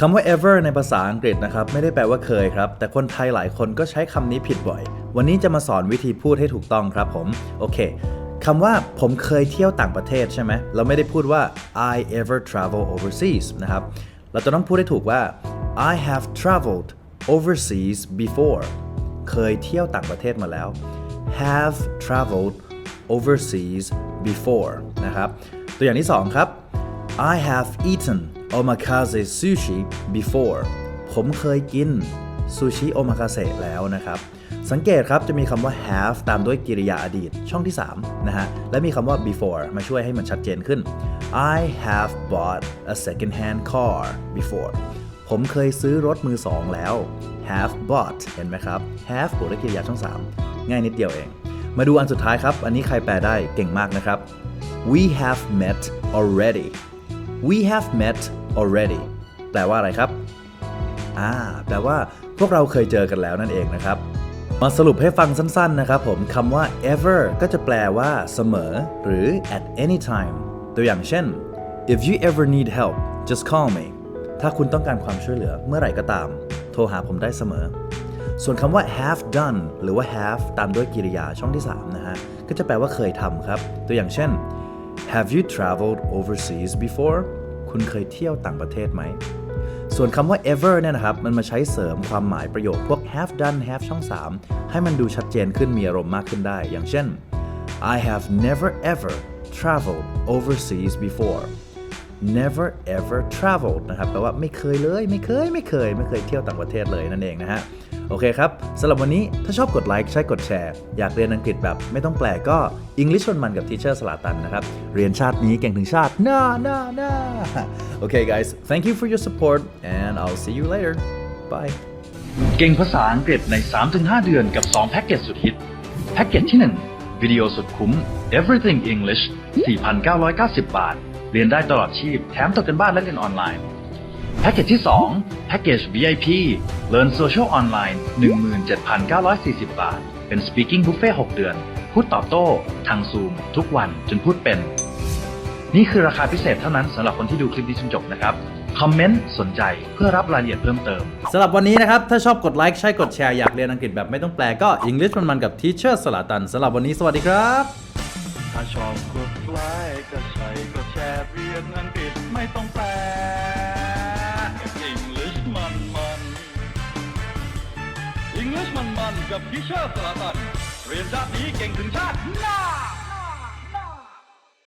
คำว่า ever ในภาษาอังกฤษนะครับ ไม่ได้แปลว่าเคยครับ แต่คนไทยหลายคนก็ใช้คำนี้ผิดบ่อย วันนี้จะมาสอนวิธีพูดให้ถูกต้องครับผม โอเคคำว่าผมเคยเที่ยวต่างประเทศใช่ไหม เราไม่ได้พูดว่า I ever travel overseas นะครับ เราจะต้องพูดให้ถูกว่า I have traveled overseas before เคยเที่ยวต่างประเทศมาแล้ว have traveled overseas before นะครับ ตัวอย่างที่สองครับ I have eaten omakase sushi before ผมเคยกินซูชิโอมากาเสะแล้วนะครับ สังเกตครับจะมีคำว่า have ตามด้วยกริยาอดีตช่องที่ 3 นะฮะ และมีคำว่า before มาช่วยให้มันชัดเจนขึ้น I have bought a second hand car before ผมเคยซื้อรถมือสองแล้ว have bought เห็นไหมครับ have บวกด้วยกริยาช่อง 3 ง่ายนิดเดียวเอง มาดูอันสุดท้ายครับ อันนี้ใครแปลได้เก่งมากนะครับ we have met already we have met already แปลว่าอะไรครับ อ่า แปลว่าพวกเราเคยเจอกันแล้วนั่นเองนะครับ มาสรุปให้ฟังสั้นๆนะครับผมคำว่า ever ก็จะแปลว่าเสมอ หรือ at any time ตัวอย่างเช่น if you ever need help just call me ถ้าคุณต้องการความช่วยเหลือเมื่อไหร่ก็ตาม โทรหาผมได้เสมอ ส่วนคำว่า have done หรือว่า have ตามด้วยกริยาช่องที่ 3 นะฮะ ก็จะแปลว่าเคยทำครับ ตัวอย่างเช่น have you traveled overseas before คุณเคยเที่ยวต่างประเทศไหม ส่วนคำว่า ever เนี่ยนะครับ มันมาใช้เสริมความหมายประโยคพวก have done have ช่อง 3 ให้มันดูชัดเจนขึ้นมีอารมณ์มากขึ้นได้ อย่างเช่น I have never ever traveled overseas before never ever traveled นะครับแปลว่าไม่เคยเลย ไม่เคย ไม่เคย ไม่เคยเที่ยวต่างประเทศเลยนั่นเองนะฮะ โอเคครับสำหรับวันนี้ถ้าชอบกดไลค์ใช่กดแชร์ อยากเรียนอังกฤษแบบไม่ต้องแปลก็ English ชนมันกับ Teacher สลาตันนะครับ เรียนชาตินี้เก่งถึงชาติหน้าหน้าหน้า Okay guys thank you for your support and I'll see you later bye เก่งภาษาอังกฤษใน 3-5 เดือนกับ 2 แพ็กเกจสุดฮิต แพ็กเกจที่ 1 วิดีโอสุดคุ้ม Everything English 4,990 บาท เรียนได้ตลอดชีพ แถมตกกันบ้านและเรียนออนไลน์ แพ็กเกจที่ 2 แพ็กเกจ VIP Learn Social Online 17,940 บาท เป็น Speaking Buffet 6 เดือน พูดตอบโต้ ทางซูม ทุกวันจนพูดเป็น นี่คือราคาพิเศษเท่านั้นสำหรับคนที่ดูคลิปนี้จนจบนะครับ คอมเมนต์ สนใจเพื่อรับรายละเอียดเพิ่มเติม สำหรับวันนี้นะครับ ถ้าชอบกดไลค์ใช่กดแชร์อยากเรียนอังกฤษแบบไม่ต้องแปลก็ English มันมันๆกับ Teacher สลาตันสำหรับวันนี้สวัสดีครับ ถ้าชอบกดไลค์ก็ใช่กดแชร์เรียนอังกฤษไม่ต้องแปล มันมันกับพิเชอร์สลาตันเรียนชาตินี้เก่งถึงชาติหน้า